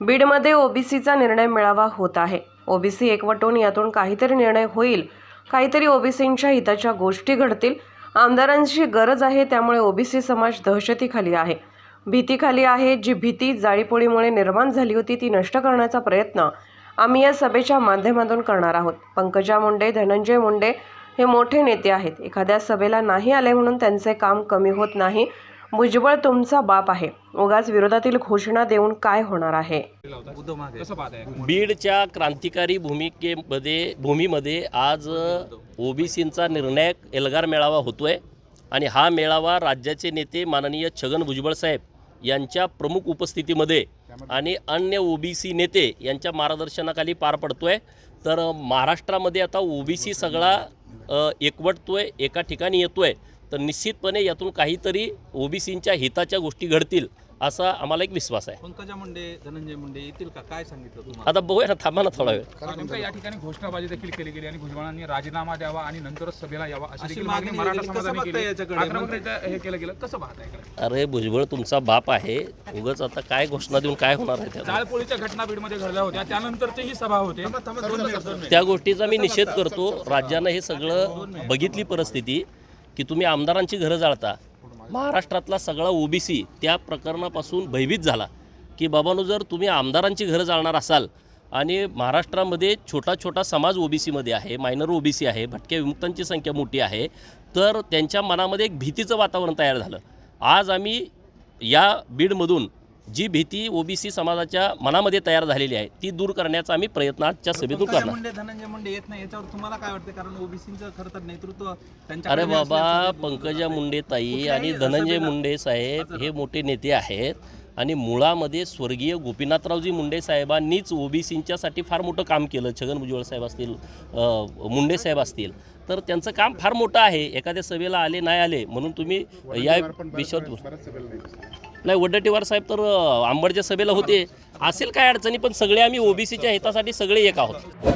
बीडमध्ये ओबीसीचा निर्णय मिळावा होत आहे. ओबीसी एकवटून यातून काहीतरी निर्णय होईल. काहीतरी ओबीसींच्या हिताच्या गोष्टी घडतील. आमदारांची गरज आहे त्यामुळे ओबीसी समाज दहशतीखाली आहे. भीतीखाली आहे जी भीती जाळीपोळीमुळे निर्माण झाली होती ती नष्ट करण्याचा प्रयत्न आम्ही या सभेच्या माध्यमातून करणार आहोत. पंकजा मुंडे धनंजय मुंडे हे मोठे नेते आहेत. एखाद्या सभेला नाही आले म्हणून त्यांचे काम कमी होत नाही. भुजबळ तुमचा बाप आहे. उगाच विरोधातील घोषणा देऊन काय होणार आहे? बीडच्या क्रांतिकारी भूमिकेमध्ये भूमीमध्ये आज ओबीसींचा निर्णायक एल्गार मेळावा होतोय आणि हा मेळावा राज्याचे नेते माननीय छगन भुजबळ साहेब यांच्या प्रमुख उपस्थितीमध्ये आणि अन्य ओबीसी नेते यांच्या मार्गदर्शनाखाली पार पडतोय. तर महाराष्ट्रामध्ये आता ओबीसी सगळा एकवटतोय एका ठिकाणी येतोय. तर निश्चितपणे यातून काहीतरी ओबीसींच्या हिताच्या गोष्टी घडतील असा आम्हाला एक विश्वास आहे. पंकजा मुंडे धनंजय मुंडे येतील का? काय सांगितलं तुम्हाला? आता बघूया ना थांबा ना थोडा वेळ. या ठिकाणी घोषणाबाजी देखील केली गेली आणि भुजबळांनी राजीनामा द्यावा आणि नंतरच सभेला यावा अशी देखील मागणी मराठा समाजाने केली. त्याचं हे केलं गेलं. कसं पाहताय अरे भुजबळ तुमचा बाप आहे. उगाच आता काय घोषणा देऊन काय होणार आहे जाळपोळीच्या घटना बीडमध्ये घडल्या होत्या. त्यानंतरची ही सभा होते. त्या गोष्टीचा मी निषेध करतो. राज्यानं हे सगळं बघितली परिस्थिती. की तुम्ही आमदारांची घरं जाळता. महाराष्ट्रातला सगळा ओबीसी त्या प्रकरणापासून भयभीत झाला की बाबानो जर तुम्ही आमदारांची घरं जाळणार असाल आणि महाराष्ट्रामध्ये छोटा छोटा समाज ओबीसीमध्ये आहे मायनर ओबीसी आहे भटक्या विमुक्तांची संख्या मोठी आहे तर त्यांच्या मनामध्ये एक भीतीचं वातावरण तयार झालं. आज आम्ही या बीडमधून जी भीती ओबीसी समाजाच्या मनामध्ये तयार झालेली आहे ती दूर करण्याचा आम्ही प्रयत्न आजच्या सभेतून करणार. मुंडे धनंजय मुंडे येत नाही याच्यावर तुम्हाला काय वाटतं? कारण ओबीसीचं खरं तर नेतृत्व अरे त्यांच्याकडे बाबा पंकजा मुंडे ताई आणि धनंजय मुंडे साहेब हे मोठे नेते आहेत आणि मुळामध्ये स्वर्गीय गोपीनाथरावजी मुंडे साहेबांनीच ओबीसींच्यासाठी फार मोठं काम केलं. छगन भुजबळ साहेब असतील मुंडे साहेब असतील. तर त्यांचं काम फार मोठं आहे. एखाद्या सभेला आले नाही आले म्हणून तुम्ही या विषयावर नाही वडट्टीवार साहेब तर आंबडच्या सभेला होते. असेल काय अडचणी पण सगळे आम्ही ओबीसीच्या हितासाठी सगळे एक आहोत.